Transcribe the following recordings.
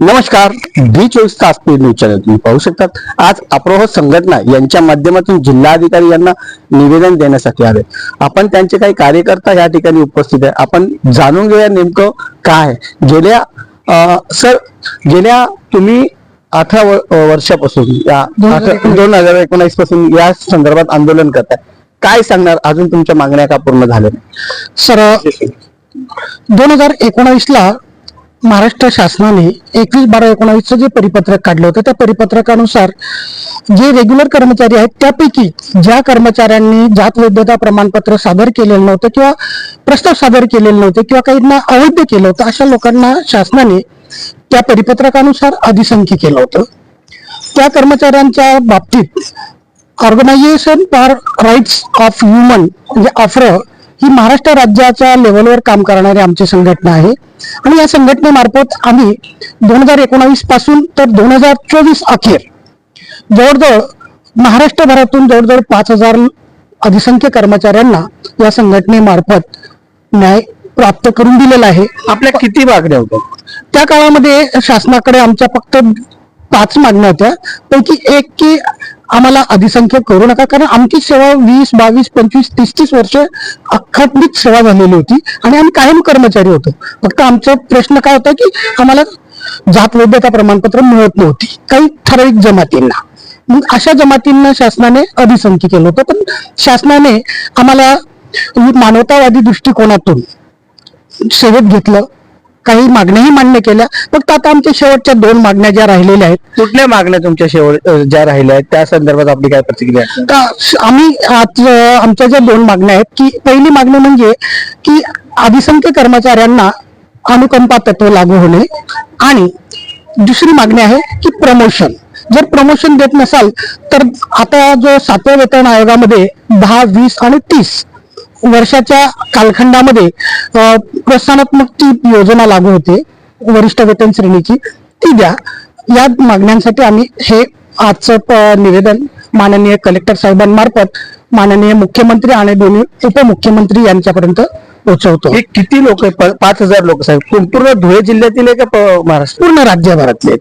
नमस्कार डी चोवीस तास न्यूज चॅनल तुम्ही पाहू शकतात. आज अप्रोह संघटना यांच्या माध्यमातून जिल्हाधिकारी यांना निवेदन देण्यासाठी आले. आपण त्यांचे काही कार्यकर्ता या ठिकाणी उपस्थित आहे. आपण जाणून घेऊया नेमकं काय आहे. गेल्या सर गेल्या तुम्ही अठरा वर्षापासून या दोन हजार एकोणीसपासून या संदर्भात आंदोलन करताय. काय सांगणार? अजून तुमच्या मागण्या का पूर्ण झाल्या सर दोन हजार एकोणावीस ला महाराष्ट्र शासनाने एकवीस बारा एकोणावीसचं जे परिपत्रक काढलं होतं त्या परिपत्रकानुसार जे रेग्युलर कर्मचारी आहेत त्यापैकी ज्या कर्मचाऱ्यांनी जात वैधता प्रमाणपत्र सादर केलेलं नव्हतं किंवा प्रस्ताव सादर केलेले नव्हते किंवा काहींना अवैध केलं होतं अशा लोकांना शासनाने त्या परिपत्रकानुसार अधिसंख्य केलं होतं. त्या कर्मचाऱ्यांच्या बाबतीत organization for rights of human म्हणजे आफ्र ही महाराष्ट्र राज्याच्या लेवलवर काम करणारी आमची संघटना आहे. आणि या संघटनेमार्फत आम्ही दोन हजार एकोणावीसपासून तर दोन हजार चोवीस अखेर जवळजवळ महाराष्ट्रभरातून जवळजवळ पाच हजार अधिसंख्य कर्मचाऱ्यांना या संघटनेमार्फत न्याय प्राप्त करून दिलेला आहे. आपल्या किती मागण्या होत्या? त्या काळामध्ये शासनाकडे आमच्या फक्त पाच मागण्या होत्या. पैकी एक की आम्हाला अधिसंख्य करू नका कारण आमची सेवा वीस बावीस पंचवीस तीस तीस वर्ष अखंडित सेवा झालेली होती आणि आम्ही कायम कर्मचारी होतो. फक्त आमचा प्रश्न काय होता की आम्हाला जात वैधता प्रमाणपत्र मिळत नव्हती. काही ठराविक जमातींना. मग अशा जमातींना शासनाने अधिसंख्य केलं होतं. पण शासनाने आम्हाला मानवतावादी दृष्टिकोनातून सेवेत घेतलं. काही मागण्याही मान्य केल्या फक्त आता आमच्या शेवटच्या दोन मागण्या ज्या राहिलेल्या आहेत. कुठल्या मागण्या तुमच्या शेवट ज्या राहिल्या आहेत? त्या संदर्भात आपली काय प्रतिक्रिया आहे? का आम्ही आज आमच्या ज्या दोन मागण्या आहेत की पहिली मागणी म्हणजे की अधिसंख्य कर्मचाऱ्यांना अनुकंपा तत्व लागू होणे आणि दुसरी मागणी आहे की प्रमोशन. जर प्रमोशन देत नसाल तर आता जो सातव्या वेतन आयोगामध्ये दहा वीस आणि तीस वर्षाच्या कालखंडामध्ये प्रोत्साहनात्मक ती योजना लागू होते वरिष्ठ वेतन श्रेणीची. ती द्या. या मागण्यांसाठी आम्ही हे आजचं निवेदन माननीय कलेक्टर साहेबांमार्फत माननीय मुख्यमंत्री आणि दोन्ही उपमुख्यमंत्री यांच्यापर्यंत पोहोचवतो. हे किती लोक पाच हजार लोक साहेब. पूर्ण- धुळे जिल्ह्यातील आहे का महाराष्ट्र? पूर्ण राज्यभरातले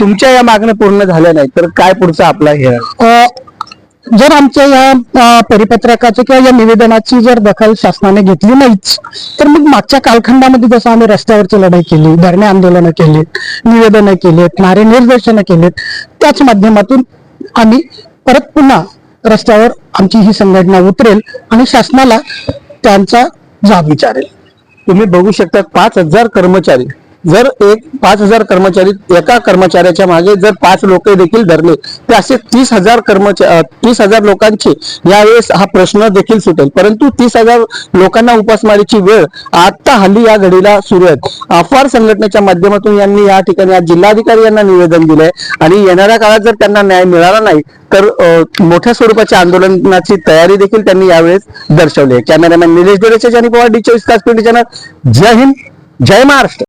तुमच्या या मागण्या पूर्ण झाल्या नाही तर काय पुढचा आपला हे? जर आमच्या या परिपत्रकाची किंवा या निवेदनाची जर दखल शासनाने घेतली नाहीच तर मग मागच्या कालखंडामध्ये जसं आम्ही रस्त्यावरची लढाई केली धरणे आंदोलनं केली निवेदनं केलीत नारे निर्देशनं केलीत त्याच माध्यमातून आम्ही परत पुन्हा रस्त्यावर आमची ही संघटना उतरेल आणि शासनाला त्यांचा जाब विचारेल. तुम्ही बघू शकता पाच हजार कर्मचारी जर एक पाच हजार कर्मचारी एका कर्मचाऱ्याच्या मागे जर पाच लोक देखील धरले तर असे तीस हजार कर्मचारी तीस हजार लोकांचे यावेळेस हा प्रश्न देखील सुटेल. परंतु तीस हजार लोकांना उपासमारीची वेळ आता हल्ली या घडीला सुरू आहे. अफार संघटनेच्या माध्यमातून यांनी या ठिकाणी आज जिल्हाधिकारी यांना निवेदन दिलंय आणि येणाऱ्या काळात जर त्यांना न्याय मिळाला नाही तर मोठ्या स्वरूपाच्या आंदोलनाची तयारी देखील त्यांनी यावेळेस दर्शवली आहे. कॅमेरामॅन निलेश डोरेच्या जानी पवार डी चोवीस तास पिंडी चॅनल जय हिंद जय महाराष्ट्र.